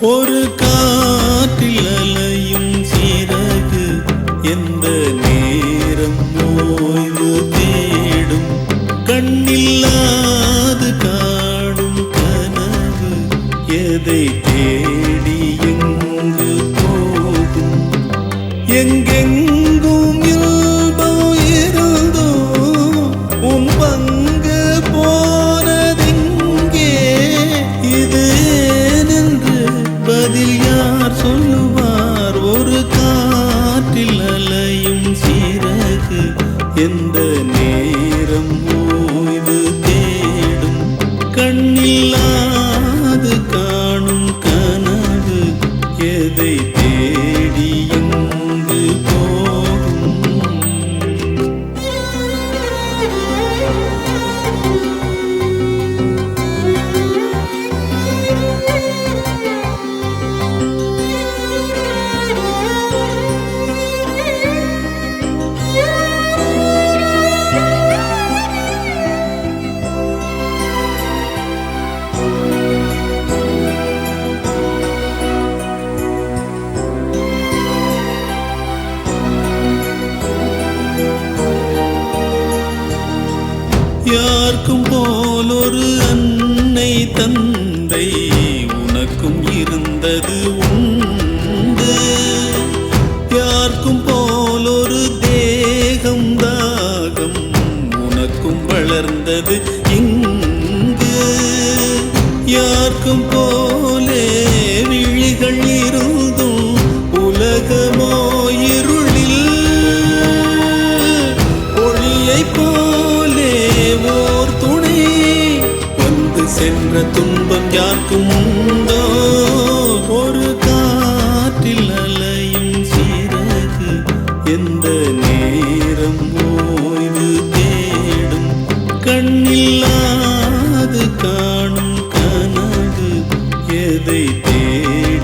ஒரு காற்றில் அலையும் சீரகு எந்த நேரம் ஓய்வு பதில் யார் சொல்லுவார்? ஒரு காற்றில் அலையும் சீரகு எந்த நேரம் ஓய்வு தேடும். கண்ணில்லா யாருக்கும் போல் ஒரு அன்னை தந்தை உனக்கும் இருந்தது உண்டு. யாருக்கும் போல் ஒரு தேகம் தாகம் உனக்கும் வளர்ந்தது இங்கு. யாருக்கும் போலே சென்ற துன்பம் யாருக்கும் உண்டோ?